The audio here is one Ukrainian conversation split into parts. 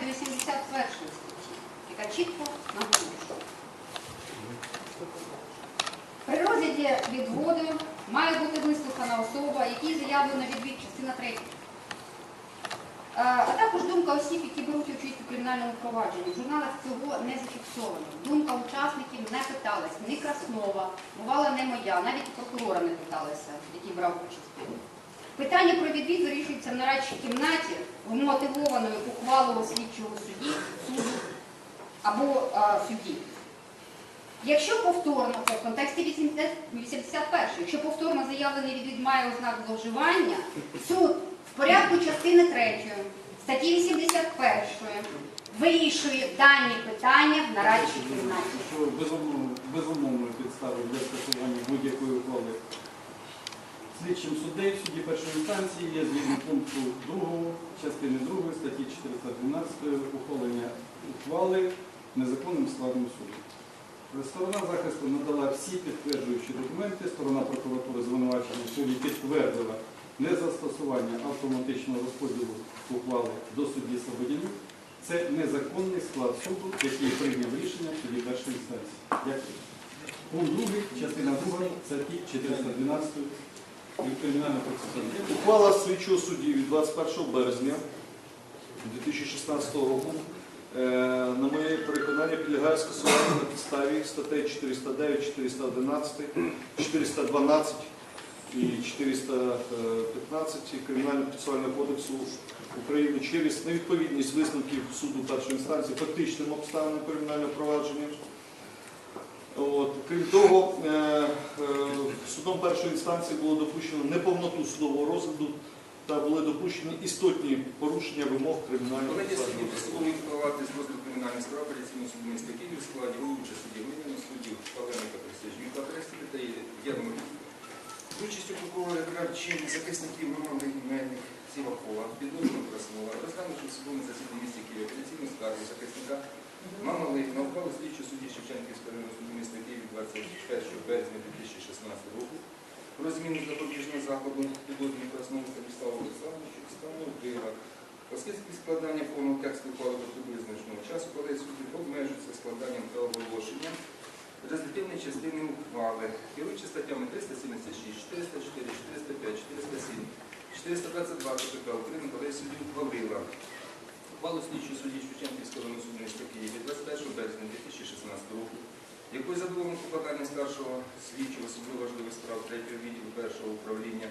до 81 статті, яка чітко наголошує. При розгляді відводу має бути вислухана особа, якій заявлено відвід частина 3. Е, А також думка осіб, які беруть участь у кримінальному провадженні. В журналах цього не зафіксовано. Думка учасників не питалась, ні Краснова, бувала не моя, навіть і прокурора не питалася, який брав участь. Питання про відвід вирішується в нарадчій кімнаті вмотивованою ухвалою слідчого судді, суду або а, судді. Якщо повторно, це в контексті 81, якщо повторно заявлений відвід має ознак зловживання, суд в порядку частини 3 статті 81 вирішує дані питання в нарадчій кімнаті. безумовною підставою для скасування будь-якої ухвали слідчим суддею в суді першої інстанції є згідно пункту 2 частини 2 статті 412 ухвалення ухвали незаконним складом суду. Сторона захисту надала всі підтверджуючі документи, сторона прокуратури звинувачення суді підтвердила незастосування автоматичного розподілу ухвали до судді Слободянюк. Це незаконний склад суду, який прийняв рішення в суді першої інстанції. Дякую. Пункт 2, частина 2, статті 412 кримінального процесуального. Ухвала слідчого судді від 21 березня 2016 року, е, на моє переконання, підлягає скасуванню на підставі статей 409, 411, 412 і 415 Кримінального процесуального кодексу України через невідповідність висновків суду першої інстанції фактичним обставинам кримінального провадження. От. Крім того, е, е, судом першої інстанції було допущено неповноту судового розгляду та були допущені істотні порушення вимог кримінального кодексу. дозволені з розгляду кримінальних справ апеляційного суду міста Київ в складі головуюча судді Глиняна, суддів Паленика Присяжнюка, Трестика та Єрмолі. З участю прокурора Кравчі, захисників Романа Гімельник, Сівакова, підозрюваного Краснова, розглянувши в судовому засіданні міста Києва апеляційну скаргу захисника Мама Лейна ухвали слідчого судді Шевченківського районного суду міста Києва 21 березня 2016 року про зміну запобіжного заходу підозрюваного Краснову Станіславу Олександровичу встановив вира. Оскільки складання повного тексту ухвали визначеного часу, коли судді обмежується складанням та оголошенням результативної частини ухвали, керуючи статтями 376, 404, 405, 407, 422 КПК України, коли судді ухвалила ухвалу слідчого судді Шевченківського районного Києва від 21 березня 2016 року, якою задоволено покладання старшого слідчого особливо важливих справ 3 відділу першого управління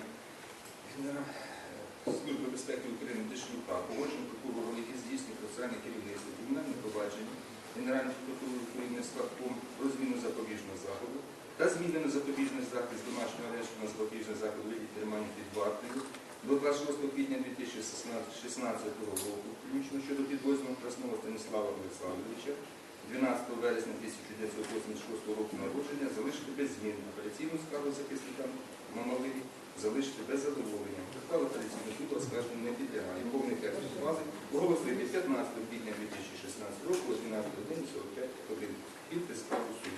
Служби безпеки України Дешлюка, погоджено прокурору, який здійснює процесуальне керівництво кримінальне провадження Генеральної прокуратури України складком про зміну запобіжного заходу та змінено запобіжний захід з домашнього арешту на запобіжний заход у тримання під вартою до 26 квітня 2016 року, включно щодо підрозділу Краснова Станіслава Олександровича, 12 вересня 1986 року народження, залишити без змін апеляційну скаргу захисникам Мамалиї, залишити без задоволення. Ухвала апеляційного суду оскарження не підлягає. Повний текст ухвали оголосити 15 квітня 2016 року о 12 годині 45 годин. Підпис скаргу суду.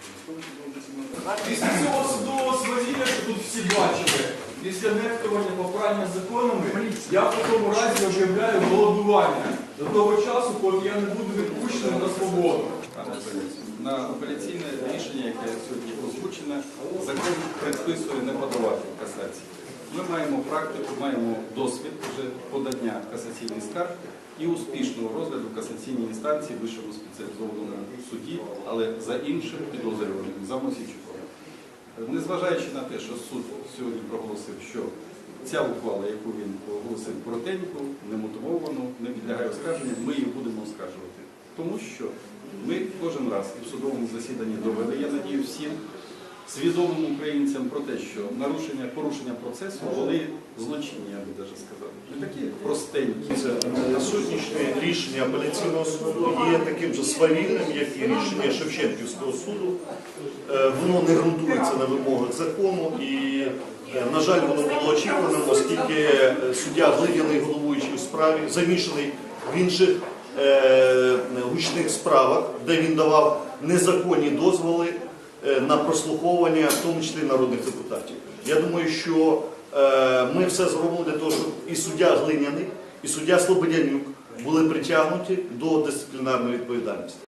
Після цього судового свавілля, що тут всі бачили, після нехтування попрання законами, я в такому разі об'являю голодування до того часу, поки я не буду відпущений на свободу. На апеляційне рішення, яке сьогодні озвучене, закон предписує не подавати касації. Ми маємо практику, маємо досвід вже подання касаційних скарг і успішного розгляду касаційній інстанції вищому спеціалізованому суді, але за іншим підозрюваним, за Мосійчуком. Незважаючи на те, що суд сьогодні проголосив, що ця ухвала, яку він оголосив коротеньку, немотивовану, не підлягає оскарженню, ми її будемо оскаржувати. Тому що ми кожен раз і в судовому засіданні довели, я надію всім свідомим українцям про те, що нарушення, порушення процесу були злочинні, я би навіть сказав. Не такі простенькі. Це на сьогоднішнє рішення апеляційного суду є таким же свавільним, як і рішення Шевченківського суду. Е, Воно не ґрунтується на вимогах закону і, е, на жаль, воно було очікуваним, оскільки е, суддя Глиняний головуючий у справі замішаний в інших е, гучних справах, де він давав незаконні дозволи е, на прослуховування, в тому числі народних депутатів. Я думаю, що е, ми все зробимо для того, щоб і суддя Глиняний, і суддя Слободянюк були притягнуті до дисциплінарної відповідальності.